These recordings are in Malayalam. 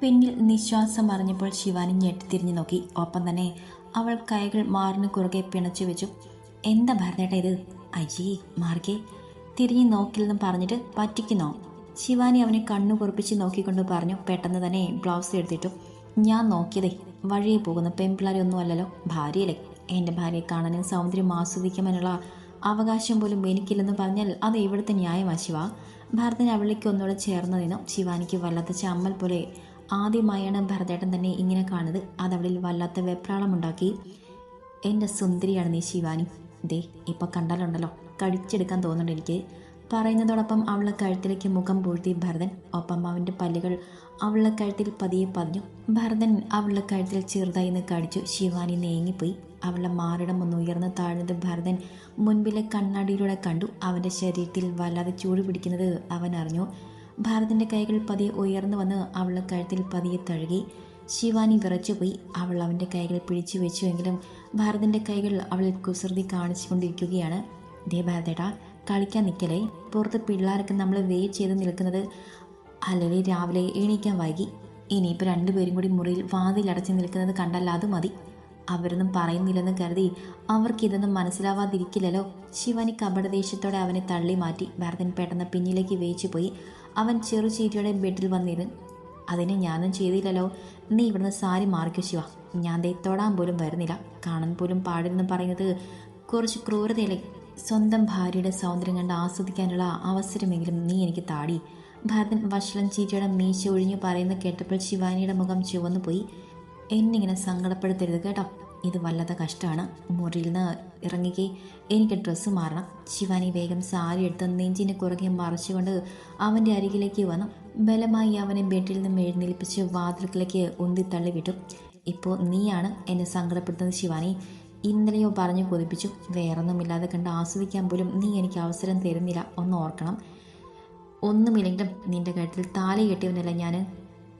പിന്നിൽ നിശ്വാസം അറിഞ്ഞപ്പോൾ ശിവാനി ഞെട്ടിത്തിരിഞ്ഞു നോക്കി. ഒപ്പം തന്നെ അവൾ കൈകൾ മാറിന് കുറുകെ പിണച്ചു വെച്ചു. എന്താ ഭരണേട്ട ഇത്? അയ്യേ മാർഗേ തിരിഞ്ഞു നോക്കില്ലെന്നും പറഞ്ഞിട്ട് പറ്റിക്കുന്നോ? ശിവാനി അവനെ കണ്ണു കുറിപ്പിച്ച് നോക്കിക്കൊണ്ട് പറഞ്ഞു. പെട്ടെന്ന് തന്നെ ബ്ലൗസ് എടുത്തിട്ടു. ഞാൻ നോക്കിയതേ വഴിയെ പോകുന്ന പെൺപിള്ളാരെ ഒന്നും അല്ലല്ലോ ഭാര്യയല്ലേ. എന്റെ ഭാര്യയെ കാണാനും സൗന്ദര്യം ആസ്വദിക്കാനുള്ള അവകാശം പോലും എനിക്കില്ലെന്ന് പറഞ്ഞാൽ അത് ഇവിടുത്തെ ന്യായമാ ശിവ? ഭരതൻ അവളിലേക്ക് ഒന്നുകൂടെ ചേർന്ന് നിന്നു. ശിവാനിക്ക് വല്ലാത്ത ചമ്മൽ പോലെ ആദ്യമായാണ് ഭരതേട്ടൻ തന്നെ ഇങ്ങനെ കാണുന്നത്. അതവിടെ വല്ലാത്ത വെപ്രാളമുണ്ടാക്കി. എന്റെ സുന്ദരിയാണ് നീ ശിവാനി. ദേ ഇപ്പം കണ്ടാലുണ്ടല്ലോ. കടിച്ചെടുക്കാൻ തോന്നുന്നുണ്ട് എനിക്ക്. പറയുന്നതോടൊപ്പം അവളുടെ കഴുത്തിലേക്ക് മുഖം പൂഴ്ത്തി ഭരതൻ ഒപ്പം അവന്റെ പല്ലുകൾ അവളുടെ കഴുത്തിൽ പതിയെ പതിഞ്ഞു. ഭരതൻ അവളുടെ കഴുത്തിൽ ചെറുതായി നിന്ന് കടിച്ചു. ശിവാനി നേങ്ങിപ്പോയി. അവളുടെ മാറിടം ഒന്ന് ഉയർന്ന് താഴ്ന്നത് ഭരതൻ മുൻപിലെ കണ്ണാടിയിലൂടെ കണ്ടു. അവന്റെ ശരീരത്തിൽ വല്ലാതെ ചൂട് പിടിക്കുന്നത് അവൻ അറിഞ്ഞു. ഭാരതിന്റെ കൈകൾ പതിയെ ഉയർന്നു വന്ന് അവളുടെ കഴുത്തിൽ പതിയെ തഴുകി ശിവാനി വിറച്ചുപോയി. അവൾ അവന്റെ കൈകൾ പിടിച്ചു വെച്ചുവെങ്കിലും ഭാരതിന്റെ കൈകൾ അവളിൽ കുസൃതി കാണിച്ചുകൊണ്ടിരിക്കുകയാണ്. ദേ ഭാരതേട്ടാ കളിക്കാൻ നിൽക്കലേ പുറത്ത് പിള്ളേരൊക്കെ നമ്മൾ വെയിറ്റ് ചെയ്ത് നിൽക്കുന്നത് അല്ലെങ്കിൽ രാവിലെ എണീക്കാൻ വൈകി. ഇനിയിപ്പോൾ രണ്ടുപേരും കൂടി മുറിയിൽ വാതിലടച്ച് നിൽക്കുന്നത് കണ്ടല്ല അത് മതി. അവരൊന്നും പറയുന്നില്ലെന്ന് കരുതി അവർക്കിതൊന്നും മനസ്സിലാവാതിരിക്കില്ലല്ലോ. ശിവാനി കപടദേഷ്യത്തോടെ അവനെ തള്ളി മാറ്റി. ഭരതൻ പെട്ടെന്ന് പിന്നിലേക്ക് വേച്ചു പോയി അവൻ ചെറുചീരിയുടെ ബെഡിൽ വന്നിരുന്നു. അതിന് ഞാനും ചെയ്തില്ലല്ലോ. നീ ഇവിടുന്ന് സാരി മാറിക്കോ ശിവ. ഞാൻ ദേ തൊടാൻ പോലും വരുന്നില്ല. കാണാൻ പോലും പാടില്ലെന്ന് പറയുന്നത് കുറച്ച് ക്രൂരതയല്ലേ? സ്വന്തം ഭാര്യയുടെ സൗന്ദര്യം കണ്ട് ആസ്വദിക്കാനുള്ള അവസരമെങ്കിലും നീ എനിക്ക് താടി. ഭരതൻ വഷളം ചീറ്റയുടെ മീശ ഒഴിഞ്ഞു പറയുന്ന കേട്ടപ്പോൾ ശിവാനിയുടെ മുഖം ചുവന്നു പോയി എന്നിങ്ങനെ സങ്കടപ്പെടുത്തരുത് കേട്ടോ? ഇത് വല്ലാത്ത കഷ്ടമാണ്. മുറിയിൽ നിന്ന് ഇറങ്ങിക്കേ എനിക്ക് ഡ്രസ്സ് മാറണം. ശിവാനി വേഗം സാരി എടുത്ത് നെഞ്ചിന് കുറുകെ മറച്ചുകൊണ്ട് അവന്റെ അരികിലേക്ക് വന്നു. ബലമായി അവനെ ബെഡിൽ നിന്ന് എഴുന്നേൽപ്പിച്ച് വാതിൽക്കിലേക്ക് ഉന്തി തള്ളി വിട്ടു. ഇപ്പോൾ നീയാണ് എന്നെ സങ്കടപ്പെടുത്തുന്നത് ശിവാനി. ഇന്നലെയോ പറഞ്ഞു കൊതിപ്പിച്ചു. വേറൊന്നുമില്ലാതെ കണ്ട് ആസ്വദിക്കാൻ പോലും നീ എനിക്ക് അവസരം തരുന്നില്ല. ഒന്ന് ഓർക്കണം. ഒന്നുമില്ലെങ്കിലും നിന്റെ കഴുത്തിൽ താലി കെട്ടിയവനല്ല ഞാൻ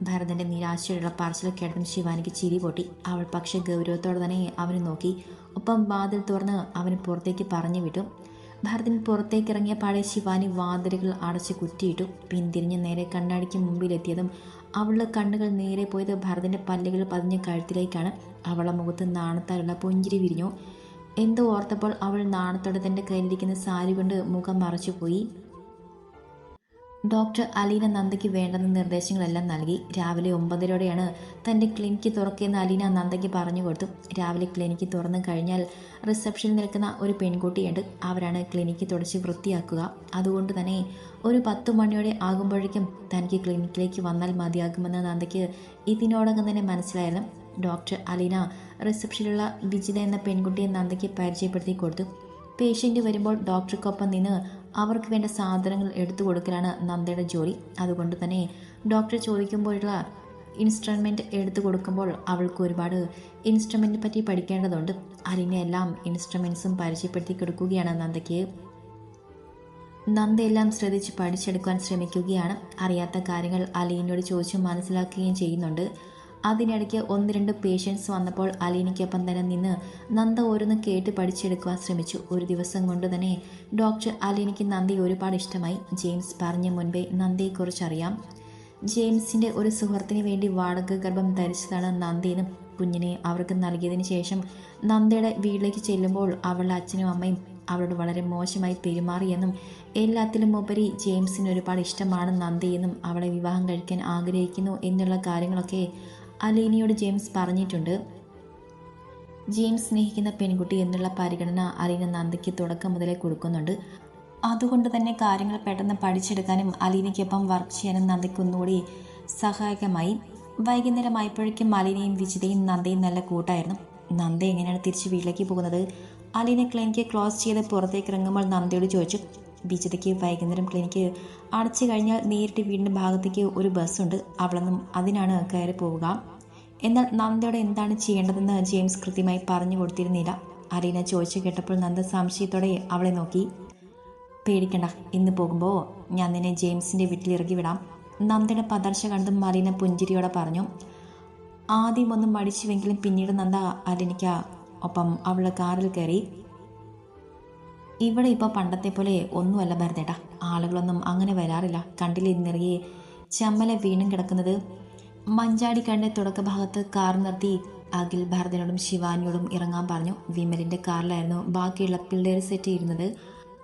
ഭരതന്റെ നിരാശയുള്ള പറച്ചിൽ കേട്ടതും ശിവാനിക്ക് ചിരി പൊട്ടി. അവൾ പക്ഷെ ഗൗരവത്തോടെ തന്നെ അവനെ നോക്കി. ഒപ്പം വാതിൽ തുറന്ന് അവന് പുറത്തേക്ക് പറഞ്ഞു വിട്ടു. ഭരതൻ പുറത്തേക്ക് ഇറങ്ങിയ പാടെ ശിവാനി വാതിലുകൾ അടച്ച് കുറ്റിയിട്ടു. പിന്തിരിഞ്ഞ് നേരെ കണ്ണാടിക്ക് മുമ്പിലെത്തിയതും അവളുടെ കണ്ണുകൾ നേരെ പോയത് ഭരതന്റെ പല്ലുകൾ പതിഞ്ഞ കഴുത്തിലേക്കാണ്. അവളുടെ മുഖത്ത് നാണത്താലുള്ള പുഞ്ചിരി വിരിഞ്ഞു. എന്തോ ഓർത്തപ്പോൾ അവൾ നാണത്തോടെ തന്റെ കയ്യിലിരിക്കുന്ന സാരി കൊണ്ട് മുഖം മറച്ചുപോയി. ഡോക്ടർ അലീന നന്ദയ്ക്ക് വേണ്ടുന്ന നിർദ്ദേശങ്ങളെല്ലാം നൽകി. രാവിലെ ഒമ്പതരോടെയാണ് തന്റെ ക്ലിനിക്ക് തുറക്കിയെന്ന് അലീന നന്ദയ്ക്ക് പറഞ്ഞു കൊടുത്തു. രാവിലെ ക്ലിനിക്ക് തുറന്നു കഴിഞ്ഞാൽ റിസപ്ഷനിൽ നിൽക്കുന്ന ഒരു പെൺകുട്ടിയുണ്ട്. അവരാണ് ക്ലിനിക്ക് തുടച്ച് വൃത്തിയാക്കുക. അതുകൊണ്ട് തന്നെ ഒരു പത്ത് മണിയോടെ ആകുമ്പോഴേക്കും തനിക്ക് ക്ലിനിക്കിലേക്ക് വന്നാൽ മതിയാകുമെന്ന് നന്ദയ്ക്ക് ഇതിനോടകം തന്നെ മനസ്സിലായിരുന്നു. ഡോക്ടർ അലീന റിസപ്ഷനിലുള്ള വിജിത എന്ന പെൺകുട്ടിയെ നന്ദയ്ക്ക് പരിചയപ്പെടുത്തി കൊടുത്തു. പേഷ്യന്റ് വരുമ്പോൾ ഡോക്ടർക്കൊപ്പം നിന്ന് അവർക്ക് വേണ്ട സാധനങ്ങൾ എടുത്തു കൊടുക്കലാണ് നന്ദയുടെ ജോലി. അതുകൊണ്ട് തന്നെ ഡോക്ടർ ചോദിക്കുമ്പോഴുള്ള ഇൻസ്ട്രുമെന്റ് എടുത്തു കൊടുക്കുമ്പോൾ അവൾക്ക് ഒരുപാട് ഇൻസ്ട്രുമെന്റ് പറ്റി പഠിക്കേണ്ടതുണ്ട്. അലിനെ എല്ലാം ഇൻസ്ട്രുമെൻസും പരിചയപ്പെടുത്തി കൊടുക്കുകയാണ് നന്ദയ്ക്ക്. നന്ദയെല്ലാം ശ്രദ്ധിച്ച് പഠിച്ചെടുക്കാൻ ശ്രമിക്കുകയാണ്. അറിയാത്ത കാര്യങ്ങൾ അലീനോട് ചോദിച്ച് മനസ്സിലാക്കുകയും ചെയ്യുന്നുണ്ട്. അതിനിടയ്ക്ക് ഒന്ന് രണ്ട് പേഷ്യൻസ് വന്നപ്പോൾ അലീനയ്ക്കൊപ്പം തന്നെ നിന്ന് നന്ദ ഓരോന്ന് കേട്ട് പഠിച്ചെടുക്കുവാൻ ശ്രമിച്ചു. ഒരു ദിവസം കൊണ്ട് തന്നെ ഡോക്ടർ അലീനയ്ക്ക് നന്ദി ഒരുപാട് ഇഷ്ടമായി. ജെയിംസ് പറഞ്ഞ മുൻപേ നന്ദയെക്കുറിച്ചറിയാം. ജെയിംസിന്റെ ഒരു സുഹൃത്തിന് വേണ്ടി വാടക ഗർഭം ധരിച്ചതാണ് നന്ദിയെന്നും കുഞ്ഞിനെ അവർക്ക് നൽകിയതിന് ശേഷം നന്ദയുടെ വീട്ടിലേക്ക് ചെല്ലുമ്പോൾ അവളുടെ അച്ഛനും അമ്മയും അവളോട് വളരെ മോശമായി പെരുമാറിയെന്നും എല്ലാത്തിലും ഉപരി ജെയിംസിന് ഒരുപാട് ഇഷ്ടമാണ് നന്ദയെന്നും അവളെ വിവാഹം കഴിക്കാൻ ആഗ്രഹിക്കുന്നു എന്നുള്ള കാര്യങ്ങളൊക്കെ അലീനയോട് ജെയിംസ് പറഞ്ഞിട്ടുണ്ട്. ജെയിംസ് സ്നേഹിക്കുന്ന പെൺകുട്ടി എന്നുള്ള പരിഗണന അലീന നന്ദയ്ക്ക് തുടക്കം മുതലേ കൊടുക്കുന്നുണ്ട്. അതുകൊണ്ട് തന്നെ കാര്യങ്ങൾ പെട്ടെന്ന് പഠിച്ചെടുക്കാനും അലീനയ്ക്കൊപ്പം വർക്ക് ചെയ്യാനും നന്ദയ്ക്ക് ഒന്നുകൂടി സഹായകമായി. വൈകുന്നേരമായപ്പോഴേക്കും അലീനയും വിജിതയും നന്ദയും നല്ല കൂട്ടായിരുന്നു. നന്ദ എങ്ങനെയാണ് തിരിച്ച് വീട്ടിലേക്ക് പോകുന്നത്? അലീന ക്ലിനിക്ക് ക്ലോസ് ചെയ്ത് പുറത്തേക്ക് ഇറങ്ങുമ്പോൾ നന്ദയോട് ചോദിച്ചു. വിജിതയ്ക്ക് വൈകുന്നേരം ക്ലിനിക്ക് അടച്ചു കഴിഞ്ഞാൽ നേരിട്ട് വീടിന്റെ ഭാഗത്തേക്ക് ഒരു ബസ്സുണ്ട് അവളൊന്നും അതിനാണ് കയറി പോവുക. എന്നാൽ നന്ദയോട് എന്താണ് ചെയ്യേണ്ടതെന്ന് ജെയിംസ് കൃത്യമായി പറഞ്ഞു കൊടുത്തിരുന്നില്ല. അലീന ചോദിച്ചു കേട്ടപ്പോൾ നന്ദ സംശയത്തോടെ അവളെ നോക്കി. പേടിക്കണ്ട ഇന്ന് പോകുമ്പോൾ ഞാൻ നിന്നെ ജെയിംസിന്റെ വീട്ടിൽ ഇറക്കി വിടാം. നന്ദയുടെ പതർച്ച കണ്ടും അലീന പുഞ്ചിരിയോടെ പറഞ്ഞു. ആദ്യം ഒന്ന് മടിച്ചുവെങ്കിലും പിന്നീട് നന്ദ അലീനയ്ക്ക് ഒപ്പം അവളുടെ കാറിൽ കയറി. ഇവിടെ ഇപ്പോൾ പണ്ടത്തെ പോലെ ഒന്നുമല്ല ഭരതേട്ടാ. ആളുകളൊന്നും അങ്ങനെ വരാറില്ല. കണ്ടില്ലേ നിറയെ ചമ്മല വീണും കിടക്കുന്നത്. മഞ്ചാടിക്കണ്ടെ തുടക്കഭാഗത്ത് കാർ നിർത്തി അഖിൽ ഭരതനോടും ശിവാനിയോടും ഇറങ്ങാൻ പറഞ്ഞു. വിമലിന്റെ കാറിലായിരുന്നു ബാക്കിയുള്ള പിള്ളേർ സെറ്റ് ഇരുന്നത്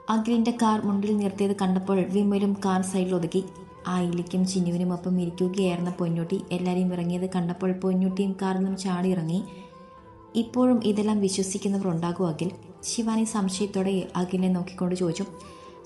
അഖിലിന്റെ കാർ മുണ്ടിൽ നിർത്തിയത് കണ്ടപ്പോൾ വിമലും കാർ സൈഡിൽ ഒതുക്കി. ആയിലിക്കും ചിന്നുവിനും ഒപ്പം ഇരിക്കുകയായിരുന്ന പൊന്നൂട്ടി എല്ലാവരെയും ഇറങ്ങിയത് കണ്ടപ്പോൾ പൊന്നൂട്ടിയും കാറിൽ നിന്നും ചാടി ഇറങ്ങി. ഇപ്പോഴും ഇതെല്ലാം വിശ്വസിക്കുന്നവർ ഉണ്ടാകും അഖിൽ. ശിവാനി സംശയത്തോടെ അഖിലിനെ നോക്കിക്കൊണ്ട് ചോദിച്ചു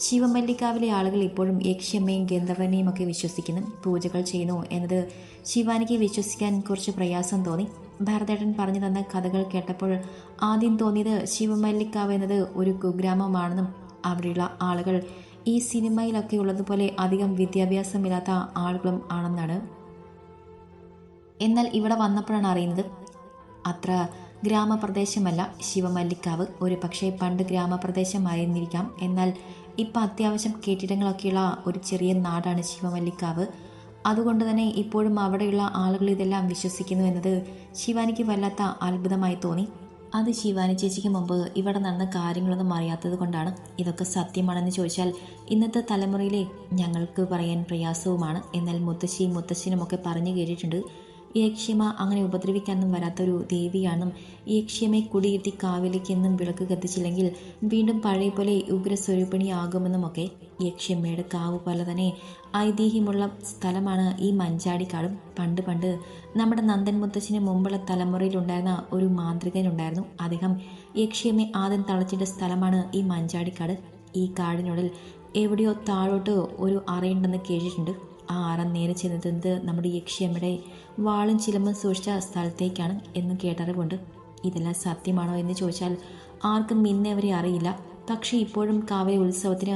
ശിവമല്ലിക്കാവിലെ ആളുകൾ ഇപ്പോഴും യക്ഷ്യമ്മയും ഗന്ധർവനെയും ഒക്കെ വിശ്വസിക്കുന്നു. പൂജകൾ ചെയ്യുന്നു എന്നത് ശിവാനിക്ക് വിശ്വസിക്കാൻ കുറച്ച് പ്രയാസം തോന്നി. ഭരതേട്ടൻ പറഞ്ഞു തന്ന കഥകൾ കേട്ടപ്പോൾ ആദ്യം തോന്നിയത് ശിവമല്ലിക്കാവ് എന്നത് ഒരു കുഗ്രാമമാണെന്നും അവിടെയുള്ള ആളുകൾ ഈ സിനിമയിലൊക്കെ ഉള്ളതുപോലെ അധികം വിദ്യാഭ്യാസമില്ലാത്ത ആളുകളും ആണെന്നാണ്. എന്നാൽ ഇവിടെ വന്നപ്പോഴാണ് അറിയുന്നത്. അത്ര ഗ്രാമപ്രദേശമല്ല ശിവമല്ലിക്കാവ് ഒരു പക്ഷേ പണ്ട് ഗ്രാമപ്രദേശമായിരുന്നിരിക്കാം. എന്നാൽ ഇപ്പം അത്യാവശ്യം കെട്ടിടങ്ങളൊക്കെയുള്ള ഒരു ചെറിയ നാടാണ് ശിവമല്ലിക്കാവ്. അതുകൊണ്ട് തന്നെ ഇപ്പോഴും അവിടെയുള്ള ആളുകൾ ഇതെല്ലാം വിശ്വസിക്കുന്നു എന്നത് ശിവാനിക്ക് വല്ലാത്ത അത്ഭുതമായി തോന്നി. അത് ശിവാനി ചേച്ചിക്ക് മുമ്പ് ഇവിടെ നടന്ന കാര്യങ്ങളൊന്നും അറിയാത്തത് കൊണ്ടാണ് ഇതൊക്കെ സത്യമാണെന്ന് ചോദിച്ചാൽ ഇന്നത്തെ തലമുറയിലെ ഞങ്ങൾക്ക് പറയാൻ പ്രയാസവുമാണ്. എന്നാൽ മുത്തശ്ശിയും മുത്തശ്ശനുമൊക്കെ പറഞ്ഞു കേട്ടിട്ടുണ്ട്. യക്ഷ്യമ അങ്ങനെ ഉപദ്രവിക്കാനൊന്നും വരാത്തൊരു ദേവിയാണെന്നും യക്ഷ്യമെ കുടിയിരുത്തി കാവിലേക്ക് എന്നും വിളക്ക് കത്തിച്ചില്ലെങ്കിൽ വീണ്ടും പഴയ പോലെ ഉഗ്രസ്വരൂപിണിയാകുമെന്നുമൊക്കെ യക്ഷ്യമ്മയുടെ കാവ് പോലെ തന്നെ ഐതിഹ്യമുള്ള സ്ഥലമാണ് ഈ മഞ്ചാടിക്കാടും. പണ്ട് പണ്ട് നമ്മുടെ നന്ദൻ മുത്തശ്ശിന് മുമ്പുള്ള തലമുറയിലുണ്ടായിരുന്ന ഒരു മാന്ത്രികനുണ്ടായിരുന്നു അദ്ദേഹം. യക്ഷ്യമ്മയെ ആദ്യം തളച്ചിട്ട സ്ഥലമാണ് ഈ മഞ്ചാടിക്കാട്. ഈ കാടിനുള്ളിൽ എവിടെയോ താഴോട്ട് ഒരു അറയുണ്ടെന്ന് കേട്ടിട്ടുണ്ട്. ആ അറ നേരെ ചെന്നെത്തുന്നത് നമ്മുടെ യക്ഷിയമ്മയുടെ വാളും ചിലമ്പും സൂക്ഷിച്ച സ്ഥലത്തേക്കാണ് എന്ന് കേട്ടറിവുണ്ട്. ഇതെല്ലാം സത്യമാണോ എന്ന് ചോദിച്ചാൽ ആർക്കും ഇന്നേ അറിയില്ല. പക്ഷേ ഇപ്പോഴും കാവിലെ ഉത്സവത്തിന്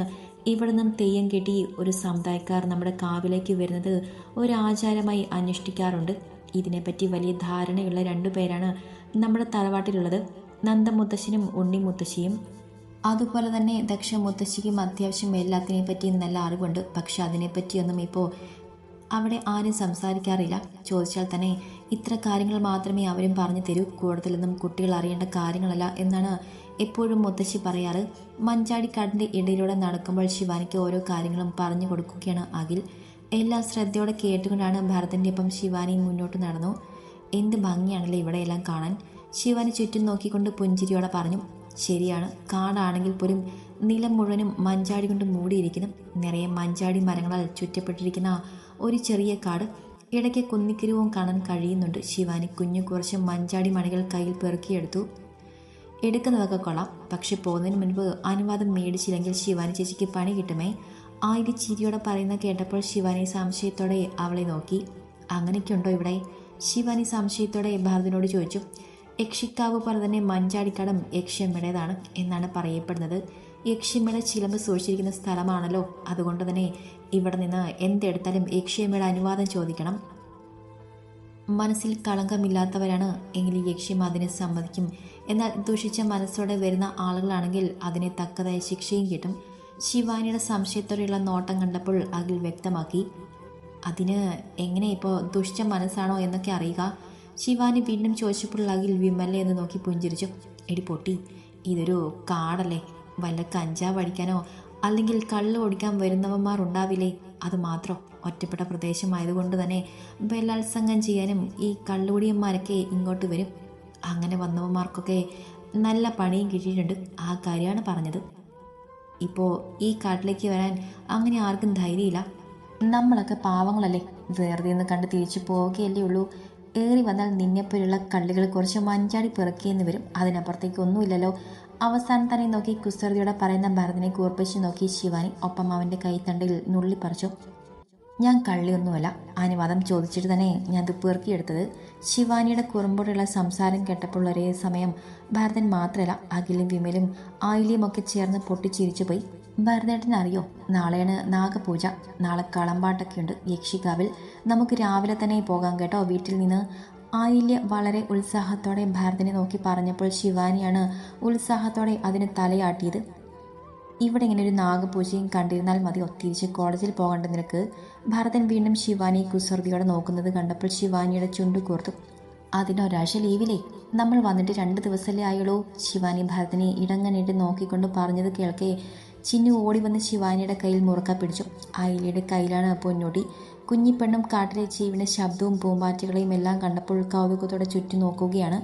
ഇവിടെ നിന്നും തെയ്യം കെട്ടി ഒരു സമുദായക്കാർ നമ്മുടെ കാവിലേക്ക് വരുന്നത് ഒരു ആചാരമായി അനുഷ്ഠിക്കാറുണ്ട് ഇതിനെപ്പറ്റി വലിയ ധാരണയുള്ള രണ്ടു പേരാണ് നമ്മുടെ തറവാട്ടിലുള്ളത്. നന്ദമുത്തശ്ശനും ഉണ്ണി മുത്തശ്ശിയും അതുപോലെ തന്നെ ദക്ഷ മുത്തശ്ശിക്കും അത്യാവശ്യം എല്ലാത്തിനെ പറ്റിയും നല്ല അറിവുണ്ട്. പക്ഷെ അതിനെപ്പറ്റിയൊന്നും ഇപ്പോൾ അവിടെ ആരും സംസാരിക്കാറില്ല. ചോദിച്ചാൽ തന്നെ ഇത്ര കാര്യങ്ങൾ മാത്രമേ അവരും പറഞ്ഞു തരൂ. കൂടുതലൊന്നും കുട്ടികൾ അറിയേണ്ട കാര്യങ്ങളല്ല എന്നാണ് എപ്പോഴും മുത്തശ്ശി പറയാറ്. മഞ്ചാടിക്കാടിന്റെ ഇടയിലൂടെ നടക്കുമ്പോൾ ശിവാനിക്ക് ഓരോ കാര്യങ്ങളും പറഞ്ഞു കൊടുക്കുകയാണ് അഖിൽ. എല്ലാ ശ്രദ്ധയോടെ കേട്ടുകൊണ്ടാണ് ഭരതന്റെ ഒപ്പം ശിവാനി മുന്നോട്ട് നടന്നു. എന്ത് ഭംഗിയാണല്ലോ ഇവിടെയെല്ലാം കാണാൻ. ശിവാനി ചുറ്റും നോക്കിക്കൊണ്ട് പുഞ്ചിരിയോടെ പറഞ്ഞു. ശരിയാണ്. കാടാണെങ്കിൽ പോലും നിലം മുഴുവനും മഞ്ചാടി കൊണ്ട് മൂടിയിരിക്കുന്നു. നിറയെ മഞ്ചാടി മരങ്ങളാൽ ചുറ്റപ്പെട്ടിരിക്കുന്ന ഒരു ചെറിയ കാട് ഇടയ്ക്ക് കുന്നിക്കിരുവും കാണാൻ കഴിയുന്നുണ്ട്. ശിവാനി കുഞ്ഞു കുറച്ച് മഞ്ചാടി മണികൾ കയ്യിൽ പെറുക്കിയെടുത്തു. എടുക്കുന്നതൊക്കെ കൊള്ളാം. പക്ഷെ പോകുന്നതിന് മുൻപ് അനുവാദം മേടിച്ചില്ലെങ്കിൽ ശിവാനി ചേച്ചിക്ക് പണി കിട്ടുമേ? ആയിരി ചിരിയോടെ പറയുന്ന കേട്ടപ്പോൾ ശിവാനി സംശയത്തോടെ അവളെ നോക്കി. അങ്ങനെയൊക്കെയുണ്ടോ ഇവിടെ? ശിവാനി സംശയത്തോടെ ഭാരതിനോട് ചോദിച്ചു. യക്ഷിക്കാവ് തന്നെ മഞ്ചാടിക്കടം യക്ഷിയമ്മയുടേതാണ് എന്നാണ് പറയപ്പെടുന്നത്. യക്ഷിയമ്മയുടെ ചിലമ്പ് സൂക്ഷിച്ചിരിക്കുന്ന സ്ഥലമാണല്ലോ. അതുകൊണ്ട് തന്നെ ഇവിടെ നിന്ന് എന്തെടുത്താലും യക്ഷിയമ്മയുടെ അനുവാദം ചോദിക്കണം. മനസ്സിൽ കളങ്കമില്ലാത്തവരാണ് എങ്കിൽ യക്ഷ്യം അതിനെ സമ്മതിക്കും. എന്നാൽ ദുഷിച്ച മനസ്സോടെ വരുന്ന ആളുകളാണെങ്കിൽ അതിനെ തക്കതായ ശിക്ഷയും കിട്ടും. ശിവാനിയുടെ സംശയത്തോടെയുള്ള നോട്ടം കണ്ടപ്പോൾ അഖിൽ വ്യക്തമാക്കി. അതിന് എങ്ങനെ ഇപ്പോൾ ദുഷിച്ച മനസ്സാണോ എന്നൊക്കെ അറിയുക. ശിവാനി വീണ്ടും ചോദിച്ചപ്പോൾ അഖിൽ വിമലെ എന്ന് നോക്കി പുഞ്ചിരിച്ചു. എടി പൊട്ടി ഇതൊരു കാടല്ലേ? വല്ല കഞ്ചാവ് അടിക്കാനോ അല്ലെങ്കിൽ കള്ള് ഓടിക്കാൻ വരുന്നവന്മാർ ഉണ്ടാവില്ലേ? അത് മാത്രം ഒറ്റപ്പെട്ട പ്രദേശമായതുകൊണ്ട് തന്നെ ബലാത്സംഗം ചെയ്യാനും ഈ കള്ളുകൂടിയന്മാരൊക്കെ ഇങ്ങോട്ട് വരും. അങ്ങനെ വന്നവന്മാർക്കൊക്കെ നല്ല പണിയും കിട്ടിയിട്ടുണ്ട്. ആ കാര്യമാണ് പറഞ്ഞത്. ഇപ്പോൾ ഈ കാട്ടിലേക്ക് വരാൻ അങ്ങനെ ആർക്കും ധൈര്യമില്ല. നമ്മളൊക്കെ പാവങ്ങളല്ലേ? വെറുതെ നിന്ന് കണ്ട് തിരിച്ചു പോവുകയല്ലേ ഉള്ളൂ. ഏറി വന്നാൽ നിന്നെപ്പോലുള്ള കള്ളികൾ കുറച്ച് മഞ്ചാടി പിറക്കിയെന്ന് വരും. അതിനപ്പുറത്തേക്ക് ഒന്നുമില്ലല്ലോ. അവസാനം തന്നെ നോക്കി കുസൃതിയോടെ പറയുന്ന ഭരതനെ കൂർപ്പിച്ച് നോക്കി ശിവാനി ഒപ്പം അവന്റെ കൈത്തണ്ടയിൽ നുള്ളിപ്പറിച്ചു ഞാൻ കള്ളിയൊന്നുമല്ല. അനുവാദം ചോദിച്ചിട്ട് തന്നെ ഞാൻ അത് പെറുക്കിയെടുത്തത്. ശിവാനിയുടെ കുറുമ്പോടുള്ള സംസാരം കേട്ടപ്പോൾ ഒരേ സമയം ഭരതൻ മാത്രമല്ല അഖിലും വിമലും ആയിലിയും ഒക്കെ ചേർന്ന് പൊട്ടിച്ചിരിച്ചു പോയി ഭരതേട്ടൻ അറിയോ നാളെയാണ് നാഗപൂജ. നാളെ കളമ്പാട്ടൊക്കെയുണ്ട് യക്ഷികാവിൽ. നമുക്ക് രാവിലെ തന്നെ പോകാം കേട്ടോ വീട്ടിൽ നിന്ന്. ആയില്യ വളരെ ഉത്സാഹത്തോടെ ഭരതനെ നോക്കി പറഞ്ഞപ്പോൾ ശിവാനിയാണ് ഉത്സാഹത്തോടെ അതിന് തലയാട്ടിയത്. ഇവിടെ ഇങ്ങനെ ഒരു നാഗപൂജയും കണ്ടിരുന്നാൽ മതിയോ തിരിച്ച് കോളേജിൽ പോകേണ്ട നിനക്ക്. ഭരതൻ വീണ്ടും ശിവാനി കുസൃതിയോടെ നോക്കുന്നത് കണ്ടപ്പോൾ ശിവാനിയുടെ ചുണ്ടു കോർത്തു. അതിനൊരാഴ്ച ലീവിലേ നമ്മൾ വന്നിട്ട് രണ്ട് ദിവസമല്ലേ ആയുള്ളൂ? ശിവാനി ഭരതനെ ഇടങ്ങനിട്ട് നോക്കിക്കൊണ്ട് പറഞ്ഞത് കേൾക്കെ. ചിന്നു ഓടി വന്ന് ശിവാനിയുടെ കയ്യിൽ മുറുക്ക പിടിച്ചു. അയിലയുടെ കയ്യിലാണ് പൊന്നോടി കുഞ്ഞിപ്പെണ്ണും കാട്ടിലെ ജീവന്റെ ശബ്ദവും പൂമ്പാറ്റകളെയും എല്ലാം കണ്ടപ്പോൾ കൗതുകത്തോടെ ചുറ്റി നോക്കുകയാണ്.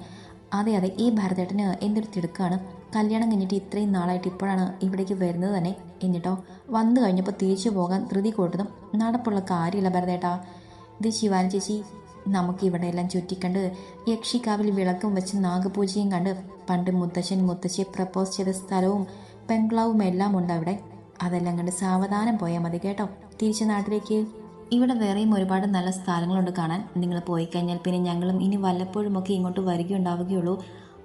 അതെ അതെ ഈ ഭരതേട്ടന് എന്തൊരു തിടുക്കാണ്. കല്യാണം കഴിഞ്ഞിട്ട് ഇത്രയും നാളായിട്ട് ഇപ്പോഴാണ് ഇവിടേക്ക് വരുന്നത് തന്നെ. എന്നിട്ടോ വന്നു കഴിഞ്ഞപ്പോൾ തിരിച്ചു പോകാൻ ധൃതി കൂട്ടുന്നു. നടപ്പുള്ള കാര്യമില്ല ഭരതേട്ടാ. ഇത് ശിവാനി ചേച്ചി നമുക്ക് ഇവിടെ എല്ലാം ചുറ്റിക്കണ്ട് യക്ഷിക്കാവിൽ വിളക്കും വെച്ച് നാഗപൂജയും കണ്ട് പണ്ട് മുത്തശ്ശൻ മുത്തശ്ശിയെ പ്രപ്പോസ് ചെയ്ത സ്ഥലവും ബംഗ്ലാവും എല്ലാം ഉണ്ട് അവിടെ അതെല്ലാം കണ്ട് സാവധാനം പോയാൽ മതി കേട്ടോ. തിരിച്ച് നാട്ടിലേക്ക്. ഇവിടെ വേറെയും ഒരുപാട് നല്ല സ്ഥലങ്ങളുണ്ട് കാണാൻ. നിങ്ങൾ പോയി കഴിഞ്ഞാൽ പിന്നെ ഞങ്ങളും ഇനി വല്ലപ്പോഴുമൊക്കെ ഇങ്ങോട്ട് വരികയുണ്ടാവുകയുള്ളൂ.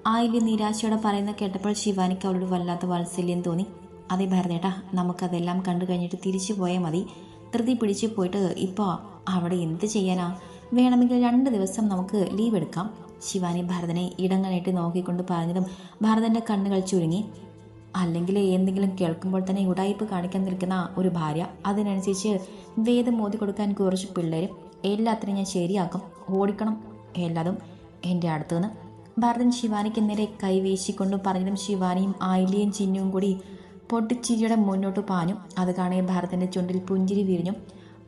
ആയില്യ നിരാശയോടെ പറയുന്ന കേട്ടപ്പോൾ ശിവാനിക്ക് അവളോട് വല്ലാത്ത വാത്സല്യം തോന്നി. അതെ ഭരതേട്ടാ നമുക്കതെല്ലാം കണ്ടു കഴിഞ്ഞിട്ട് തിരിച്ചു പോയാൽ മതി. ധൃതി പിടിച്ച് പോയിട്ട് ഇപ്പോൾ അവിടെ എന്ത് ചെയ്യാനാ? വേണമെങ്കിൽ രണ്ട് ദിവസം നമുക്ക് ലീവ് എടുക്കാം ശിവാനി ഭരതനെ ഇടങ്ങനായിട്ട് നോക്കിക്കൊണ്ട് പറഞ്ഞതും ഭരതന്റെ കണ്ണുകൾ ചുരുങ്ങി. അല്ലെങ്കിൽ എന്തെങ്കിലും കേൾക്കുമ്പോൾ തന്നെ ഉടായ്പ് കാണിക്കാൻ നിൽക്കുന്ന ഒരു ഭാര്യ അതിനനുസരിച്ച് വേദം മോതി കൊടുക്കാൻ കുറച്ച് പിള്ളേരും എല്ലാത്തിനും ഞാൻ ശരിയാക്കും. ഓടിക്കണം എല്ലാതും എന്റെ അടുത്തുനിന്ന്. ഭരതൻ ശിവാനിക്ക് നേരെ കൈവീശിക്കൊണ്ടും പറഞ്ഞതും ശിവാനിയും ആയിലിയും ചിഹ്നവും കൂടി പൊട്ടിച്ചിരിയുടെ മുന്നോട്ട് പാഞ്ഞു. അത് കാണേ ഭരതന്റെ ചുണ്ടിൽ പുഞ്ചിരി വിരിഞ്ഞു.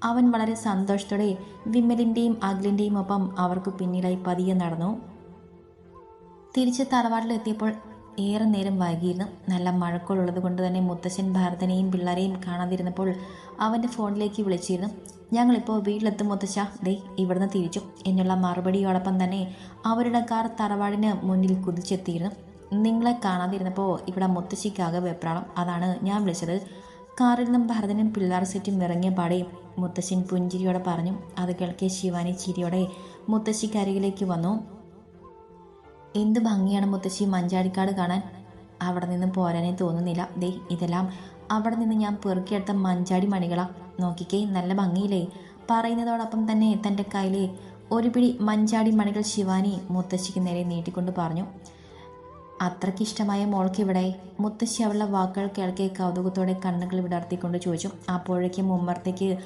അവൻ വളരെ സന്തോഷത്തോടെ വിമലിന്റെയും അഖിലിന്റെയും ഒപ്പം അവർക്ക് പിന്നിലായി പതിയെ നടന്നു. തിരിച്ച് തറവാട്ടിലെത്തിയപ്പോൾ ഏറെ നേരം വൈകിയിരുന്നു. നല്ല മഴക്കോളുള്ളത് കൊണ്ട് തന്നെ മുത്തശ്ശൻ ഭാരതനെയും പിള്ളേരെയും കാണാതിരുന്നപ്പോൾ അവന്റെ ഫോണിലേക്ക് വിളിച്ചിരുന്നു. ഞങ്ങളിപ്പോൾ വീട്ടിലെത്തും മുത്തശ്ശ. ദേ ഇവിടുന്ന് തിരിച്ചു. എന്നുള്ള മറുപടിയോടൊപ്പം തന്നെ അവരുടെ കാർ തറവാടിന് മുന്നിൽ കുതിച്ചെത്തിയിരുന്നു. നിങ്ങളെ കാണാതിരുന്നപ്പോൾ ഇവിടെ മുത്തശ്ശിക്കാകെ വെപ്രാളം. അതാണ് ഞാൻ വിളിച്ചത്. കാറിൽ നിന്നും ഭരതനും പിള്ളേർ സെറ്റും ഇറങ്ങിയ പാടെ മുത്തശ്ശൻ പുഞ്ചിരിയോടെ പറഞ്ഞു. അത് കേൾക്കെ ശിവാനി ചിരിയോടെ മുത്തശ്ശിക്കരികിലേക്ക് വന്നു. എന്ത് ഭംഗിയാണ് മുത്തശ്ശി മഞ്ചാടിക്കാട് കാണാൻ? അവിടെ നിന്ന് പോരാനേ തോന്നുന്നില്ല. ദേ ഇതെല്ലാം അവിടെ നിന്ന് ഞാൻ പെറുക്കിയെടുത്ത മഞ്ചാടി മണികളാ. നോക്കിക്കേ നല്ല ഭംഗിയില്ലേ? പറയുന്നതോടൊപ്പം തന്നെ തന്റെ കയ്യിലെ ഒരു പിടി മഞ്ചാടി മണികൾ ശിവാനി മുത്തശ്ശിക്ക് നേരെ നീട്ടിക്കൊണ്ട് പറഞ്ഞു അത്രയ്ക്കിഷ്ടമായ മോൾക്ക് ഇവിടെ മുത്തശ്ശി അവളുടെ വാക്കുകൾ കേൾക്കെ കൗതുകത്തോടെ കണ്ണുകൾ വിടർത്തിക്കൊണ്ട് ചോദിച്ചു. അപ്പോഴേക്കും മുമ്പത്തേക്ക്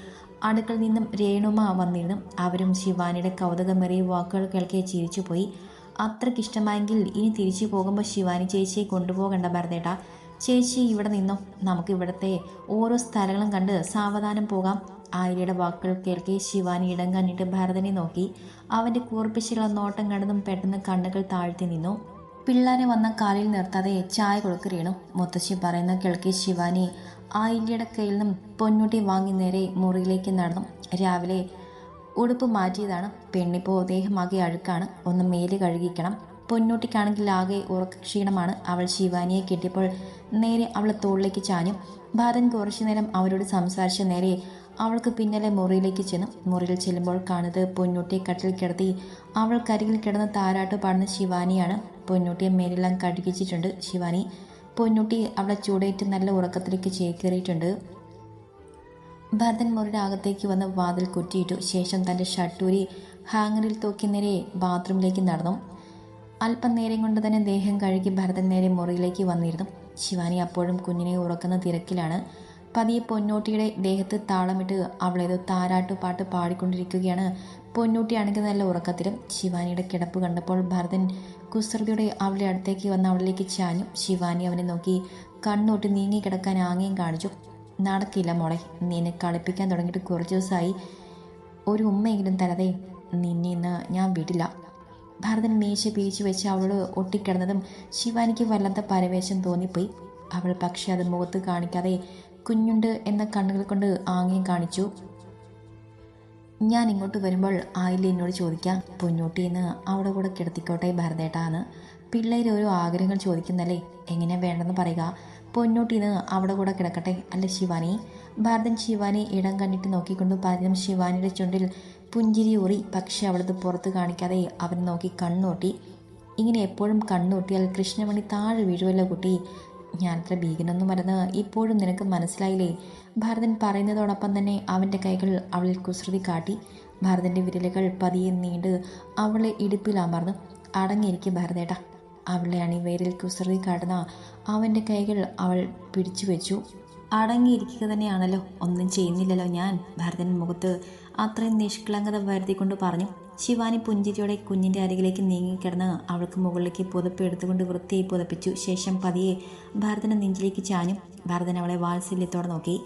അടുക്കളിൽ നിന്നും രേണുമ വന്നിരുന്നു. അവരും ശിവാനിയുടെ കൗതുകമേറിയ വാക്കുകൾ കേൾക്കെ ചിരിച്ചുപോയി. അത്രയ്ക്കിഷ്ടമായെങ്കിൽ ഇനി തിരിച്ചു പോകുമ്പോൾ ശിവാനി ചേച്ചിയെ കൊണ്ടുപോകണ്ട ഭരതേട്ടാ. ചേച്ചി ഇവിടെ നിന്നോ? നമുക്ക് ഇവിടുത്തെ ഓരോ സ്ഥലങ്ങളും കണ്ട് സാവധാനം പോകാം. ആര്യയുടെ വാക്കുകൾ കേൾക്കെ ശിവാനി ഇടം കണ്ടിട്ട് ഭരതനെ നോക്കി. അവന്റെ കൂർപ്പിച്ചുള്ള നോട്ടം കണ്ടതും പെട്ടെന്ന് കണ്ണുകൾ താഴ്ത്തി നിന്നു. പിള്ളേരെ വന്ന കാലിൽ നിർത്താതെ ചായ കൊടുക്കുകയാണ് മുത്തശ്ശി പറയുന്ന കിളക്കി ശിവാനി ആയില്യയുടെ കയ്യിൽ നിന്നും പൊന്നൂട്ടി വാങ്ങി നേരെ മുറിയിലേക്ക് നടന്നു. രാവിലെ ഉടുപ്പ് മാറ്റിയതാണ്. പെണ്ണിപ്പോൾ ദേഹമാകെ അഴുക്കാണ്. ഒന്ന് മേൽ കഴുകിക്കണം. പൊന്നൂട്ടിക്കാണെങ്കിൽ ആകെ ഉറക്ക ക്ഷീണമാണ്. അവൾ ശിവാനിയെ കിട്ടിയപ്പോൾ നേരെ അവളെ തോളിലേക്ക് ചാഞ്ഞു. ഭാരൻ കുറച്ചു നേരം അവരോട് സംസാരിച്ച നേരെ അവൾക്ക് പിന്നാലെ മുറിയിലേക്ക് ചെന്നു. മുറിയിൽ ചെല്ലുമ്പോൾ കാണുന്നത് പൊന്നൂട്ടിയെ കട്ടിൽ കിടത്തി അവൾ കരികിൽ കിടന്ന് താരാട്ട് പാടുന്ന ശിവാനിയാണ്. പൊന്നൂട്ടിയെ മേലെല്ലാം കഴുകിച്ചിട്ടുണ്ട് ശിവാനി. പൊന്നൂട്ടി അവളെ ചൂടേറ്റ് നല്ല ഉറക്കത്തിലേക്ക് ചേക്കേറിയിട്ടുണ്ട്. ഭരതൻ മുറിയുടെ അകത്തേക്ക് വന്ന് വാതിൽ കുറ്റിയിട്ടു. ശേഷം തന്റെ ഷട്ടൂരി ഹാങ്ങറിൽ തൂക്കി നേരെ ബാത്റൂമിലേക്ക് നടന്നു. അല്പം നേരം കൊണ്ട് തന്നെ ദേഹം കഴുകി ഭരതൻ നേരെ മുറിയിലേക്ക് വന്നിരുന്നു. ശിവാനി അപ്പോഴും കുഞ്ഞിനെ ഉറക്കുന്ന തിരക്കിലാണ്. പതിയെ പൊന്നൂട്ടിയുടെ ദേഹത്ത് താളമിട്ട് അവളേതോ താരാട്ടു പാട്ട് പാടിക്കൊണ്ടിരിക്കുകയാണ് പൊന്നൂട്ടിയാണെങ്കിൽ നല്ല ഉറക്കത്തിലും ശിവാനിയുടെ കിടപ്പ് കണ്ടപ്പോൾ ഭരതൻ കുസൃതിയുടെ അവളുടെ അടുത്തേക്ക് വന്ന് അവളിലേക്ക് ചാഞ്ഞു. ശിവാനി അവനെ നോക്കി കണ്ണോട്ട് നീങ്ങി കിടക്കാൻ ആംഗ്യം കാണിച്ചു. നടക്കില്ല മോളെ. നിന്നെ കളിപ്പിക്കാൻ തുടങ്ങിയിട്ട് കുറച്ച് ദിവസമായി. ഒരു ഉമ്മയെങ്കിലും തരതേ നിന്നെ ഇന്ന് ഞാൻ വിടില്ല. ഭരതൻ മീശ പിരിച്ചു വെച്ച് അവളോട് ഒട്ടിക്കിടന്നതും ശിവാനിക്ക് വല്ലാത്ത പരവേശം തോന്നിപ്പോയി. അവൾ പക്ഷെ അത് മുഖത്ത് കാണിക്കാതെ കുഞ്ഞുണ്ട് എന്ന കണ്ണുകൾ കൊണ്ട് ആംഗ്യം കാണിച്ചു. ഞാൻ ഇങ്ങോട്ട് വരുമ്പോൾ ആയില്ല എന്നോട് ചോദിക്കാം. പൊന്നൂട്ടി എന്ന് അവിടെ കൂടെ കിടത്തിക്കോട്ടെ ഭരതേട്ടാന്ന് പിള്ളേർ ഓരോ ആഗ്രഹങ്ങൾ ചോദിക്കുന്നല്ലേ? എങ്ങനെ വേണ്ടെന്ന് പറയുക. പൊന്നൂട്ടിന്ന് അവിടെ കൂടെ കിടക്കട്ടെ അല്ല ശിവാനി. ഭാരതൻ ശിവാനി ഇടം കണ്ടിട്ട് നോക്കിക്കൊണ്ട് ഭാരതം ശിവാനിയുടെ ചുണ്ടിൽ പുഞ്ചിരി ഊറി പക്ഷെ അവളത് പുറത്ത് കാണിക്കാതെ അവൻ നോക്കി കണ്ണൂട്ടി ഇങ്ങനെ എപ്പോഴും കണ്ണൂട്ടിയാൽ കൃഷ്ണമണി താഴെ വീഴുമല്ലോ കുട്ടി. ഞാനത്ര ഭീകനൊന്നും മറന്ന് ഇപ്പോഴും നിനക്ക് മനസ്സിലായില്ലേ? ഭാരതൻ പറയുന്നതോടൊപ്പം തന്നെ അവന്റെ കൈകൾ അവളിൽ കുസൃതി കാട്ടി. ഭാരതന്റെ വിരലുകൾ പതിയെ നീണ്ട് അവളെ ഇടുപ്പിൽ അമർന്നു അടങ്ങിയിരിക്കും ഭരതേട്ട. അവളെ അണിവേരിൽ കുസൃതി കടന്ന അവന്റെ കൈകൾ അവൾ പിടിച്ചു വെച്ചു. അടങ്ങിയിരിക്കുക തന്നെയാണല്ലോ ഒന്നും ചെയ്യുന്നില്ലല്ലോ ഞാൻ ഭരതൻ മുഖത്ത് അത്രയും നിഷ്കളങ്കത വരുത്തിക്കൊണ്ട് പറഞ്ഞു. ശിവാനി പുഞ്ചിരിയോടെ കുഞ്ഞിന്റെ അരികിലേക്ക് നീങ്ങിക്കിടന്ന് അവൾക്ക് മുകളിലേക്ക് പുതപ്പ് എടുത്തുകൊണ്ട് വൃത്തിയായി പുതപ്പിച്ചു. ശേഷം പതിയെ ഭരതനെ നെഞ്ചിലേക്ക് ചാഞ്ഞു. ഭരതൻ അവളെ വാത്സല്യത്തോടെ നോക്കി.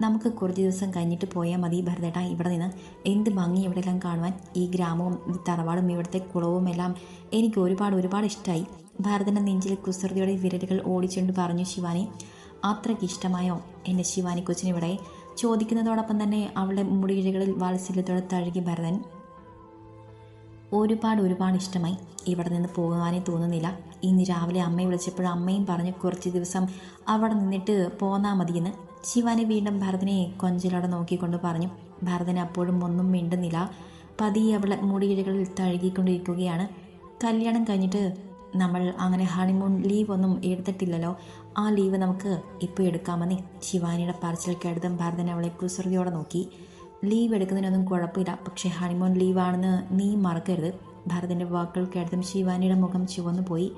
നമുക്ക് കുറച്ച് ദിവസം കഴിഞ്ഞിട്ട് പോയാൽ മതി ഭരതേട്ട ഇവിടെ നിന്ന്. എന്ത് ഭംഗി ഇവിടെയെല്ലാം കാണുവാൻ. ഈ ഗ്രാമവും ഈ തറവാടും ഇവിടുത്തെ കുളവും എല്ലാം എനിക്ക് ഒരുപാട് ഒരുപാട് ഇഷ്ടമായി ഭരതന്റെ നെഞ്ചിൽ കുസൃതിയുടെ വിരലുകൾ ഓടിച്ചുകൊണ്ട് പറഞ്ഞു ശിവാനി അത്രയ്ക്ക് ഇഷ്ടമായോ? എന്റെ ശിവാനി കൊച്ചിനിവിടെ ചോദിക്കുന്നതോടൊപ്പം തന്നെ അവളുടെ മുടിയിഴകളിൽ വാത്സല്യത്തോടെ തഴുകി ഭരതൻ ഒരുപാട് ഒരുപാട് ഇഷ്ടമായി. ഇവിടെ നിന്ന് പോകുവാനേ തോന്നുന്നില്ല. ഇന്ന് രാവിലെ അമ്മയെ വിളിച്ചപ്പോൾ അമ്മയും പറഞ്ഞു കുറച്ച് ദിവസം അവിടെ നിന്നിട്ട് പോന്നാൽ മതിയെന്ന്. ശിവാനി വീണ്ടും ഭരതനെ കൊഞ്ചലോടെ നോക്കിക്കൊണ്ട് പറഞ്ഞു. ഭരതൻ അപ്പോഴും ഒന്നും മിണ്ടുന്നില്ല. പതിയെ അവളെ മുടിയിഴകളിൽ തഴുകിക്കൊണ്ടിരിക്കുകയാണ്. കല്യാണം കഴിഞ്ഞിട്ട് നമ്മൾ അങ്ങനെ ഹണിമൂൺ ലീവ് ഒന്നും എടുത്തിട്ടില്ലല്ലോ. ആ ലീവ് നമുക്ക് ഇപ്പോൾ എടുക്കാമെന്നേ ശിവാനിയുടെ പറച്ചിൽ കെടുതം ഭരതൻ അവളെ കുസൃതിയോടെ നോക്കി. ലീവ് എടുക്കുന്നതിനൊന്നും കുഴപ്പമില്ല. പക്ഷേ ഹണിമൂൺ ലീവാണെന്ന് നീ മറക്കരുത്. ഭരതന്റെ വാക്കുകൾ കേട്ടതും ശിവാനിയുടെ മുഖം ചുവന്നു പോയി.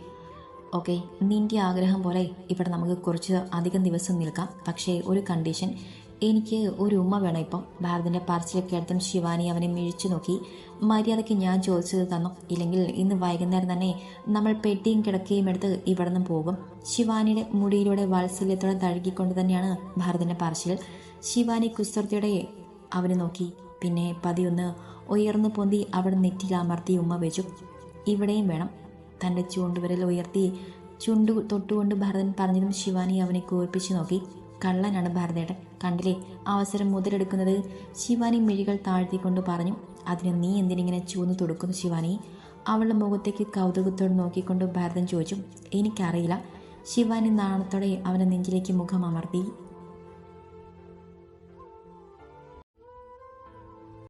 ഓക്കെ നിന്റെ ആഗ്രഹം പോലെ ഇവിടെ നമുക്ക് കുറച്ച് അധികം ദിവസം നിൽക്കാം. പക്ഷേ ഒരു കണ്ടീഷൻ എനിക്ക് ഒരു ഉമ്മ വേണം ഇപ്പം. ഭാരതിന്റെ പറച്ചിലൊക്കെ അടുത്തും ശിവാനി അവനെ മിഴിച്ചു നോക്കി മര്യാദയ്ക്ക് ഞാൻ ചോദിച്ചത് തന്നു? ഇല്ലെങ്കിൽ ഇന്ന് വൈകുന്നേരം തന്നെ നമ്മൾ പെട്ടിയും കിടക്കുകയും എടുത്ത് ഇവിടെ നിന്ന് പോകും. ശിവാനിയുടെ മുടിയിലൂടെ വാത്സല്യത്തോടെ തഴുകിക്കൊണ്ട് തന്നെയാണ് ഭാരതിന്റെ പറച്ചിൽ ശിവാനി കുസൃതിയുടെ അവനെ നോക്കി. പിന്നെ പതിയൊന്ന് ഉയർന്നു പൊന്തി അവിടെ നെറ്റിൽ അമർത്തി ഉമ്മ വെച്ചു. ഇവിടെയും വേണം. തന്റെ ചൂണ്ടുവിരൽ ഉയർത്തി ചുണ്ടു തൊട്ടുകൊണ്ട് ഭരതൻ പറഞ്ഞതും ശിവാനി അവനെ കൂർപ്പിച്ചു നോക്കി. കള്ളനാണ് ഭരതേട്ടൻ. കണ്ടില്ലേ? അവസരം മുതലെടുക്കുന്നത് ശിവാനി മിഴികൾ താഴ്ത്തിക്കൊണ്ട് പറഞ്ഞു അതിന് നീ എന്തിനിങ്ങനെ ചൂന്ന് തൊടുക്കുന്നു ശിവാനി? അവളുടെ മുഖത്തേക്ക് കൗതുകത്തോട് നോക്കിക്കൊണ്ട് ഭരതൻ ചോദിച്ചു എനിക്കറിയില്ല. ശിവാനി നാണത്തോടെ അവന്റെ നെഞ്ചിലേക്ക് മുഖം അമർത്തി